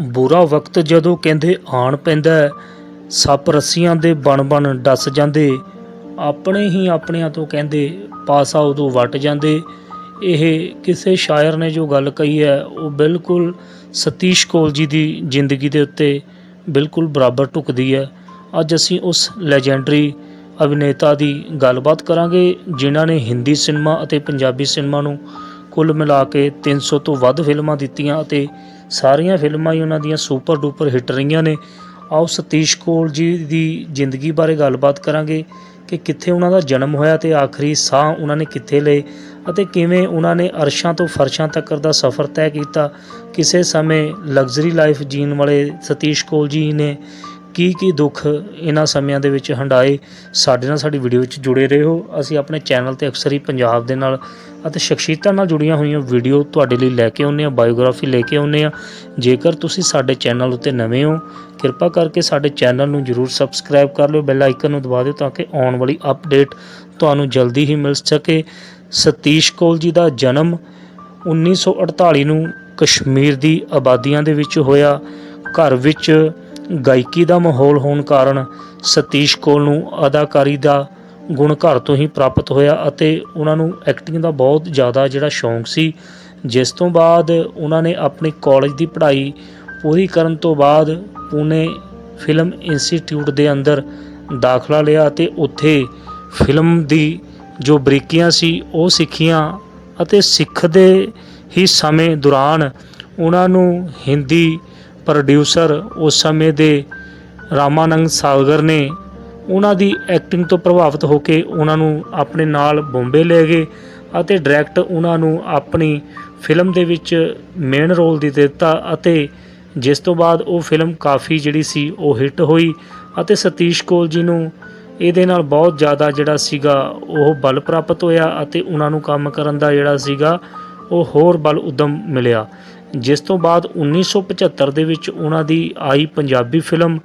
ਬੁਰਾ ਵਕਤ ਜਦੋਂ ਕਹਿੰਦੇ ਆਣ ਪੈਂਦਾ ਸੱਪ ਰੱਸੀਆਂ ਦੇ ਬਣ ਬਣ ਡਸ ਜਾਂਦੇ, ਆਪਣੇ ਹੀ ਆਪਣਿਆਂ ਤੋਂ ਕਹਿੰਦੇ ਪਾਸਾ ਉਦੋਂ ਵੱਟ ਜਾਂਦੇ। ਇਹ ਕਿਸੇ ਸ਼ਾਇਰ ਨੇ ਜੋ ਗੱਲ ਕਹੀ ਹੈ, ਉਹ ਬਿਲਕੁਲ ਸਤੀਸ਼ ਕੋਲ ਜੀ ਦੀ ਜ਼ਿੰਦਗੀ ਦੇ ਉੱਤੇ ਬਿਲਕੁਲ ਬਰਾਬਰ ਢੁਕਦੀ ਹੈ। ਅੱਜ ਅਸੀਂ ਉਸ ਲੈਜੈਂਡਰੀ ਅਭਿਨੇਤਾ ਦੀ ਗੱਲਬਾਤ ਕਰਾਂਗੇ, ਜਿਨ੍ਹਾਂ ਨੇ ਹਿੰਦੀ ਸਿਨੇਮਾ ਅਤੇ ਪੰਜਾਬੀ ਸਿਨੇਮਾ ਨੂੰ ਕੁੱਲ ਮਿਲਾ ਕੇ 300 ਤੋਂ ਵੱਧ ਫਿਲਮਾਂ ਦਿੱਤੀਆਂ ਅਤੇ ਸਾਰੀਆਂ ਫਿਲਮਾਂ ਹੀ ਉਹਨਾਂ ਦੀਆਂ ਸੁਪਰ ਡੂਪਰ ਹਿੱਟ ਰਹੀਆਂ ਨੇ। ਆਓ ਸਤੀਸ਼ ਕੋਲ ਜੀ ਦੀ ਜ਼ਿੰਦਗੀ ਬਾਰੇ ਗੱਲਬਾਤ ਕਰਾਂਗੇ ਕਿ ਕਿੱਥੇ ਉਹਨਾਂ ਦਾ ਜਨਮ ਹੋਇਆ ਤੇ ਆਖਰੀ ਸਾਹ ਉਹਨਾਂ ਨੇ ਕਿੱਥੇ ਲਏ ਅਤੇ ਕਿਵੇਂ ਉਹਨਾਂ ਨੇ ਅਰਸ਼ਾਂ ਤੋਂ ਫਰਸ਼ਾਂ ਤੱਕ ਦਾ ਸਫ਼ਰ ਤੈਅ ਕੀਤਾ। ਕਿਸੇ ਸਮੇਂ ਲਗਜ਼ਰੀ ਲਾਈਫ ਜੀਣ ਵਾਲੇ ਸਤੀਸ਼ ਕੋਲ ਜੀ ਨੇ ਕੀ ਕੀ ਦੁੱਖ ਇਹਨਾਂ ਸਮਿਆਂ ਦੇ ਵਿੱਚ ਹੰਡਾਏ ਸਾਡੇ ਨਾਲ ਸਾਡੀ ਵੀਡੀਓ ਵਿੱਚ ਜੁੜੇ ਰਹੋ। ਅਸੀਂ ਆਪਣੇ ਚੈਨਲ ਤੇ ਅਕਸਰ ਹੀ ਪੰਜਾਬ ਦੇ ਨਾਲ ਅਤੇ ਸ਼ਖਸੀਅਤਾਂ ਨਾਲ ਜੁੜੀਆਂ ਹੋਈਆਂ ਵੀਡੀਓ ਤੁਹਾਡੇ ਲਈ ਲੈ ਕੇ ਆਉਂਦੇ ਆ ਬਾਇਓਗ੍ਰਾਫੀ ਲੈ ਕੇ ਆਉਂਦੇ ਆ ਜੇਕਰ ਤੁਸੀਂ ਸਾਡੇ ਚੈਨਲ ਉੱਤੇ ਨਵੇਂ ਹੋ, ਕਿਰਪਾ ਕਰਕੇ ਸਾਡੇ ਚੈਨਲ ਨੂੰ ਜਰੂਰ ਸਬਸਕ੍ਰਾਈਬ ਕਰ ਲਿਓ, ਬੈਲ ਆਈਕਨ ਨੂੰ ਦਬਾ ਦਿਓ ਤਾਂ ਕਿ ਆਉਣ ਵਾਲੀ ਅਪਡੇਟ ਤੁਹਾਨੂੰ ਜਲਦੀ ਹੀ ਮਿਲ ਸਕੇ। ਸਤੀਸ਼ ਕੋਲ ਜੀ ਦਾ ਜਨਮ 1948 ਨੂੰ ਕਸ਼ਮੀਰ ਦੀ ਆਬਾਦੀਆਂ ਦੇ ਵਿੱਚ ਹੋਇਆ। ਘਰ ਵਿੱਚ ਗਾਇਕੀ ਦਾ ਮਾਹੌਲ ਹੋਣ ਕਾਰਨ ਸਤੀਸ਼ ਕੋਲ ਨੂੰ ਅਦਾਕਾਰੀ ਦਾ ਗੁਣ ਘਰ ਤੋਂ ਹੀ ਪ੍ਰਾਪਤ ਹੋਇਆ ਅਤੇ ਉਹਨਾਂ ਨੂੰ ਐਕਟਿੰਗ ਦਾ ਬਹੁਤ ਜ਼ਿਆਦਾ ਜਿਹੜਾ ਸ਼ੌਂਕ ਸੀ। ਜਿਸ ਤੋਂ ਬਾਅਦ ਉਹਨਾਂ ਨੇ ਆਪਣੀ ਕਾਲਜ ਦੀ ਪੜ੍ਹਾਈ ਪੂਰੀ ਕਰਨ ਤੋਂ ਬਾਅਦ ਪੂਨੇ ਫਿਲਮ ਇੰਸਟੀਚਿਊਟ ਦੇ ਅੰਦਰ ਦਾਖਲਾ ਲਿਆ ਅਤੇ ਉੱਥੇ ਫਿਲਮ ਦੀ ਜੋ ਬਰੀਕੀਆਂ ਸੀ ਉਹ ਸਿੱਖੀਆਂ ਅਤੇ ਸਿੱਖਦੇ ਹੀ ਸਮੇਂ ਦੌਰਾਨ ਉਹਨਾਂ ਨੂੰ ਹਿੰਦੀ ਪ੍ਰੋਡਿਊਸਰ ਉਸ ਸਮੇਂ ਦੇ ਰਾਮਾਨੰਦ ਸਾਗਰ ਨੇ ਉਹਨਾਂ ਦੀ ਐਕਟਿੰਗ ਤੋਂ ਪ੍ਰਭਾਵਿਤ ਹੋ ਕੇ ਉਹਨਾਂ ਨੂੰ ਆਪਣੇ ਨਾਲ ਬੰਬੇ ਲੈ ਗਏ ਅਤੇ ਡਾਇਰੈਕਟ ਉਹਨਾਂ ਨੂੰ ਆਪਣੀ ਫਿਲਮ ਦੇ ਵਿੱਚ ਮੇਨ ਰੋਲ ਦੇ ਦਿੱਤਾ ਅਤੇ ਜਿਸ ਤੋਂ ਬਾਅਦ ਉਹ ਫਿਲਮ ਕਾਫੀ ਜਿਹੜੀ ਸੀ ਉਹ ਹਿੱਟ ਹੋਈ ਅਤੇ ਸਤੀਸ਼ ਕੋਲ ਜੀ ਨੂੰ ਇਹਦੇ ਨਾਲ ਬਹੁਤ ਜ਼ਿਆਦਾ ਜਿਹੜਾ ਸੀਗਾ ਉਹ ਬਲ ਪ੍ਰਾਪਤ ਹੋਇਆ ਅਤੇ ਉਹਨਾਂ ਨੂੰ ਕੰਮ ਕਰਨ ਦਾ ਜਿਹੜਾ ਸੀਗਾ ਉਹ ਹੋਰ ਬਲ ਉਦਮ ਮਿਲਿਆ। ਜਿਸ ਤੋਂ ਬਾਅਦ 1975 ਦੇ ਵਿੱਚ ਉਹਨਾਂ ਦੀ ਆਈ ਪੰਜਾਬੀ ਫਿਲਮ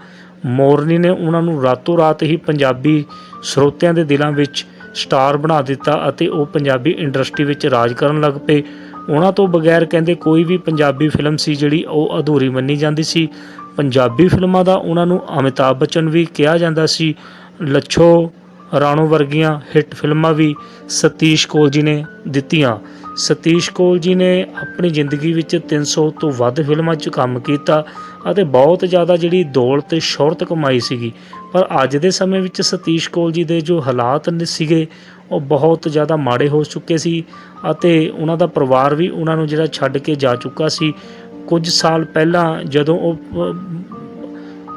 ਮੋਰਨੀ ਨੇ ਉਹਨਾਂ ਨੂੰ ਰਾਤੋਂ ਰਾਤ ਹੀ ਪੰਜਾਬੀ ਸਰੋਤਿਆਂ ਦੇ ਦਿਲਾਂ ਵਿੱਚ ਸਟਾਰ ਬਣਾ ਦਿੱਤਾ ਅਤੇ ਉਹ ਪੰਜਾਬੀ ਇੰਡਸਟਰੀ ਵਿੱਚ ਰਾਜ ਕਰਨ ਲੱਗ ਪਏ। ਉਹਨਾਂ ਤੋਂ ਬਗੈਰ ਕਹਿੰਦੇ ਕੋਈ ਵੀ ਪੰਜਾਬੀ ਫਿਲਮ ਸੀ ਜਿਹੜੀ ਉਹ ਅਧੂਰੀ ਮੰਨੀ ਜਾਂਦੀ ਸੀ। ਪੰਜਾਬੀ ਫਿਲਮਾਂ ਦਾ ਉਹਨਾਂ ਨੂੰ ਅਮਿਤਾਭ ਬੱਚਨ ਵੀ ਕਿਹਾ ਜਾਂਦਾ ਸੀ। ਲੱਛੋ ਰਾਣੋ ਵਰਗੀਆਂ ਹਿੱਟ ਫਿਲਮਾਂ ਵੀ ਸਤੀਸ਼ ਕੋਲ ਜੀ ਨੇ ਦਿੱਤੀਆਂ। ਸਤੀਸ਼ ਕੋਲ ਜੀ ਨੇ ਆਪਣੀ ਜ਼ਿੰਦਗੀ ਵਿੱਚ 300 ਤੋਂ ਵੱਧ ਫਿਲਮਾਂ 'ਚ ਕੰਮ ਕੀਤਾ ਅਤੇ ਬਹੁਤ ਜ਼ਿਆਦਾ ਜਿਹੜੀ ਦੌਲਤ ਤੇ ਸ਼ੋਹਰਤ ਕਮਾਈ ਸੀਗੀ। ਪਰ ਅੱਜ ਦੇ ਸਮੇਂ ਵਿੱਚ ਸਤੀਸ਼ ਕੋਲ ਜੀ ਦੇ ਜੋ ਹਾਲਾਤ ਨੇ ਸੀਗੇ, ਉਹ ਬਹੁਤ ਜ਼ਿਆਦਾ ਮਾੜੇ ਹੋ ਚੁੱਕੇ ਸੀ ਅਤੇ ਉਹਨਾਂ ਦਾ ਪਰਿਵਾਰ ਵੀ ਉਹਨਾਂ ਨੂੰ ਜਿਹੜਾ ਛੱਡ ਕੇ ਜਾ ਚੁੱਕਾ ਸੀ। ਕੁਝ ਸਾਲ ਪਹਿਲਾਂ ਜਦੋਂ ਉਹ,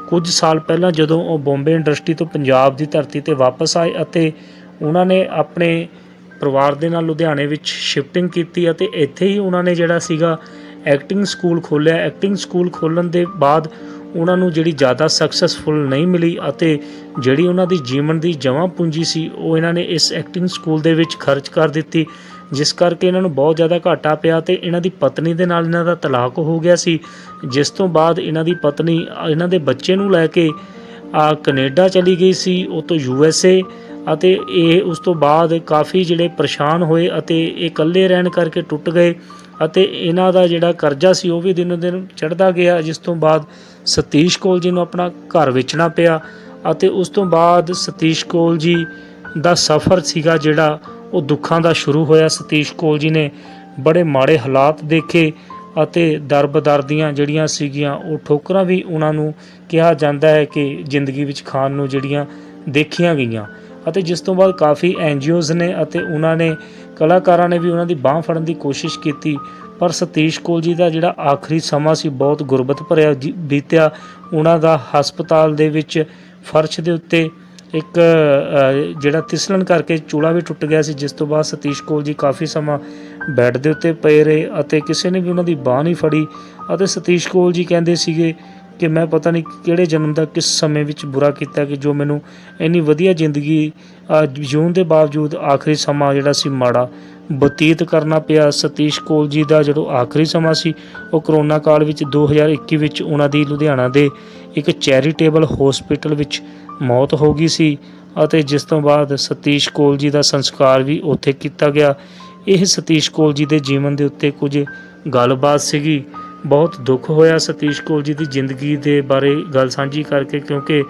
ਕੁਝ ਸਾਲ ਪਹਿਲਾਂ ਜਦੋਂ ਉਹ ਬੰਬੇ ਇੰਡਸਟਰੀ ਤੋਂ ਪੰਜਾਬ ਦੀ ਧਰਤੀ ਤੇ ਵਾਪਸ ਆਏ ਅਤੇ ਉਹਨਾਂ ਨੇ ਆਪਣੇ ਪਰਿਵਾਰ ਦੇ ਨਾਲ ਲੁਧਿਆਣੇ ਵਿੱਚ ਸ਼ਿਫਟਿੰਗ ਕੀਤੀ ਅਤੇ ਇੱਥੇ ਹੀ ਉਹਨਾਂ ਨੇ ਜਿਹੜਾ ਸੀਗਾ ਐਕਟਿੰਗ ਸਕੂਲ ਖੋਲ੍ਹਿਆ। ਐਕਟਿੰਗ ਸਕੂਲ ਖੋਲ੍ਹਣ ਦੇ ਬਾਅਦ ਉਹਨਾਂ ਨੂੰ ਜਿਹੜੀ ਜ਼ਿਆਦਾ ਸਕਸੈਸਫੁਲ ਨਹੀਂ ਮਿਲੀ ਅਤੇ ਜਿਹੜੀ ਉਹਨਾਂ ਦੀ ਜੀਵਨ ਦੀ ਜਮ੍ਹਾਂ ਪੂੰਜੀ ਸੀ, ਉਹ ਇਹਨਾਂ ਨੇ ਇਸ ਐਕਟਿੰਗ ਸਕੂਲ ਦੇ ਵਿੱਚ ਖਰਚ ਕਰ ਦਿੱਤੀ, ਜਿਸ ਕਰਕੇ ਇਹਨਾਂ ਨੂੰ ਬਹੁਤ ਜ਼ਿਆਦਾ ਘਾਟਾ ਪਿਆ ਤੇ ਇਹਨਾਂ ਦੀ ਪਤਨੀ ਦੇ ਨਾਲ ਇਹਨਾਂ ਦਾ ਤਲਾਕ ਹੋ ਗਿਆ ਸੀ। ਜਿਸ ਤੋਂ ਬਾਅਦ ਇਹਨਾਂ ਦੀ ਪਤਨੀ, ਇਹਨਾਂ ਦੇ ਬੱਚੇ ਨੂੰ ਲੈ ਕੇ ਆ ਕੈਨੇਡਾ ਚਲੀ ਗਈ ਸੀ, ਉਹ ਤੋਂ ਯੂ ਐਸ ਏ ਅਤੇ ਇਹ ਉਸ ਤੋਂ ਬਾਅਦ ਕਾਫੀ ਜਿਹੜੇ ਪਰੇਸ਼ਾਨ ਹੋਏ ਅਤੇ ਇਹ ਇਕੱਲੇ ਰਹਿਣ ਕਰਕੇ ਟੁੱਟ ਗਏ ਅਤੇ ਇਹਨਾਂ ਦਾ ਜਿਹੜਾ ਕਰਜ਼ਾ ਸੀ ਉਹ ਵੀ ਦਿਨੋ ਦਿਨ ਚੜਦਾ ਗਿਆ, ਜਿਸ ਤੋਂ ਬਾਅਦ ਸਤੀਸ਼ ਕੋਲ ਜੀ ਨੂੰ ਆਪਣਾ ਘਰ ਵੇਚਣਾ ਪਿਆ ਅਤੇ ਉਸ ਤੋਂ ਬਾਅਦ ਸਤੀਸ਼ ਕੋਲ ਜੀ ਦਾ ਸਫ਼ਰ ਸੀਗਾ ਜਿਹੜਾ ਉਹ ਦੁੱਖਾਂ ਦਾ ਸ਼ੁਰੂ ਹੋਇਆ। ਸਤੀਸ਼ ਕੋਲ ਜੀ ਨੇ ਬੜੇ ਮਾੜੇ ਹਾਲਾਤ ਦੇਖੇ ਅਤੇ ਦਰਬਦਰ ਦੀਆਂ ਜਿਹੜੀਆਂ ਸੀਗੀਆਂ, ਉਹ ਠੋਕਰਾਂ ਵੀ ਉਹਨਾਂ ਨੂੰ ਕਿਹਾ ਜਾਂਦਾ ਹੈ ਕਿ ਜ਼ਿੰਦਗੀ ਵਿੱਚ ਖਾਣ ਨੂੰ ਜਿਹੜੀਆਂ ਦੇਖੀਆਂ ਗਈਆਂ। ਅਤੇ ਜਿਸ ਤੋਂ ਬਾਅਦ ਕਾਫੀ ਐਨਜੀਓਜ਼ ਨੇ ਅਤੇ ਉਹਨਾਂ ਨੇ ਕਲਾਕਾਰਾਂ ਨੇ ਵੀ ਉਹਨਾਂ ਦੀ ਬਾਹ ਫੜਨ ਦੀ ਕੋਸ਼ਿਸ਼ ਕੀਤੀ। ਪਰ ਸਤੀਸ਼ ਕੋਲ ਜੀ ਦਾ ਜਿਹੜਾ ਆਖਰੀ ਸਮਾਂ ਸੀ, ਬਹੁਤ ਗੁਰਬਤ ਭਰਿਆ ਜੀ- ਬੀਤਿਆ। ਉਹਨਾਂ ਦਾ ਹਸਪਤਾਲ ਦੇ ਵਿੱਚ ਫਰਸ਼ ਦੇ ਉੱਤੇ ਇੱਕ ਜਿਹੜਾ ਤਿਸਲਣ ਕਰਕੇ ਚੂਲਾ ਵੀ ਟੁੱਟ ਗਿਆ ਸੀ, ਜਿਸ ਤੋਂ ਬਾਅਦ ਸਤੀਸ਼ ਕੋਲ ਜੀ ਕਾਫੀ ਸਮਾਂ ਬੈੱਡ ਦੇ ਉੱਤੇ ਪਏ ਰਹੇ ਅਤੇ ਕਿਸੇ ਨੇ ਵੀ ਉਹਨਾਂ ਦੀ ਬਾਹ ਨਹੀਂ ਫੜੀ। ਅਤੇ ਸਤੀਸ਼ ਕੋਲ ਜੀ ਕਹਿੰਦੇ ਸੀਗੇ ਕਿ ਮੈਂ ਪਤਾ ਨਹੀਂ ਕਿਹੜੇ ਜਨਮ ਦਾ ਕਿਸ ਸਮੇਂ ਵਿੱਚ ਬੁਰਾ ਕੀਤਾ ਕਿ ਜੋ ਮੈਨੂੰ ਇੰਨੀ ਵਧੀਆ ਜ਼ਿੰਦਗੀ ਅ, ਜਿਉਣ ਦੇ ਬਾਵਜੂਦ ਆਖਰੀ ਸਮਾਂ ਜਿਹੜਾ ਸੀ ਮਾੜਾ ਬਤੀਤ ਕਰਨਾ ਪਿਆ। ਸਤੀਸ਼ ਕੋਲ ਜੀ ਦਾ ਜਦੋਂ ਆਖਰੀ ਸਮਾਂ ਸੀ ਉਹ ਕਰੋਨਾ ਕਾਲ ਵਿੱਚ 2021 ਵਿੱਚ ਉਹਨਾਂ ਦੀ ਲੁਧਿਆਣਾ ਦੇ ਇੱਕ ਚੈਰੀਟੇਬਲ ਹਸਪੀਟਲ ਵਿੱਚ ਮੌਤ ਹੋ ਗਈ ਸੀ ਅਤੇ ਜਿਸ ਤੋਂ ਬਾਅਦ ਸਤੀਸ਼ ਕੋਲ ਜੀ ਦਾ ਸੰਸਕਾਰ ਵੀ ਉੱਥੇ ਕੀਤਾ ਗਿਆ। ਇਹ ਸਤੀਸ਼ ਕੋਲ ਜੀ ਦੇ ਜੀਵਨ ਦੇ ਉੱਤੇ ਕੁਝ ਗੱਲਬਾਤ ਸੀਗੀ। ਬਹੁਤ ਦੁੱਖ ਹੋਇਆ ਸਤੀਸ਼ ਕੌਲ ਜੀ ਦੀ ਜ਼ਿੰਦਗੀ ਦੇ ਬਾਰੇ ਗੱਲ ਸਾਂਝੀ ਕਰਕੇ, ਕਿਉਂਕਿ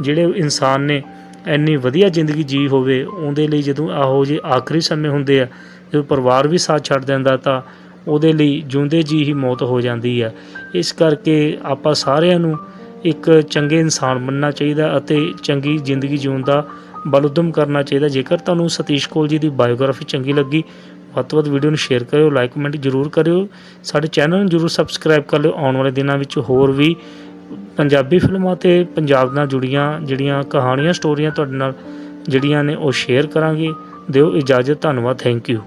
ਜਿਹੜੇ ਇਨਸਾਨ ਨੇ ਇੰਨੀ ਵਧੀਆ ਜ਼ਿੰਦਗੀ ਜੀ ਹੋਵੇ, ਉਹਦੇ ਲਈ ਜਦੋਂ ਆਹੋ ਜੇ ਆਖਰੀ ਸਮੇਂ ਹੁੰਦੇ ਆ, ਜਦੋਂ ਪਰਿਵਾਰ ਵੀ ਸਾਥ ਛੱਡ ਦਿੰਦਾ ਤਾਂ ਉਹਦੇ ਲਈ ਜਿਉਂਦੇ ਜੀ ਹੀ ਮੌਤ ਹੋ ਜਾਂਦੀ ਆ। ਇਸ ਕਰਕੇ ਆਪਾਂ ਸਾਰਿਆਂ ਨੂੰ ਇੱਕ ਚੰਗੇ ਇਨਸਾਨ ਬਣਨਾ ਚਾਹੀਦਾ ਅਤੇ ਚੰਗੀ ਜ਼ਿੰਦਗੀ ਜਿਉਣ ਦਾ ਬਲ ਉਦਮ ਕਰਨਾ ਚਾਹੀਦਾ। ਜੇਕਰ ਤੁਹਾਨੂੰ ਸਤੀਸ਼ ਕੌਲ ਜੀ ਦੀ ਬਾਇਓਗ੍ਰਾਫੀ ਚੰਗੀ ਲੱਗੀ ਵੱਧ ਤੋਂ ਵੱਧ ਵੀਡੀਓ ਨੂੰ ਸ਼ੇਅਰ ਕਰਿਓ ਲਾਈਕ ਕਮੈਂਟ ਜ਼ਰੂਰ ਕਰਿਓ। ਸਾਡੇ ਚੈਨਲ ਨੂੰ ਜ਼ਰੂਰ ਸਬਸਕ੍ਰਾਈਬ ਕਰ ਲਿਓ। ਆਉਣ ਵਾਲੇ ਦਿਨਾਂ ਵਿੱਚ ਹੋਰ ਵੀ ਪੰਜਾਬੀ ਫਿਲਮਾਂ ਤੇ ਪੰਜਾਬ ਨਾਲ ਜੁੜੀਆਂ ਜਿਹੜੀਆਂ ਕਹਾਣੀਆਂ ਸਟੋਰੀਆਂ ਤੁਹਾਡੇ ਨਾਲ ਜਿਹੜੀਆਂ ਨੇ ਉਹ ਸ਼ੇਅਰ ਕਰਾਂਗੇ। ਦਿਓ ਇਜਾਜ਼ਤ, ਧੰਨਵਾਦ ਥੈਂਕ ਯੂ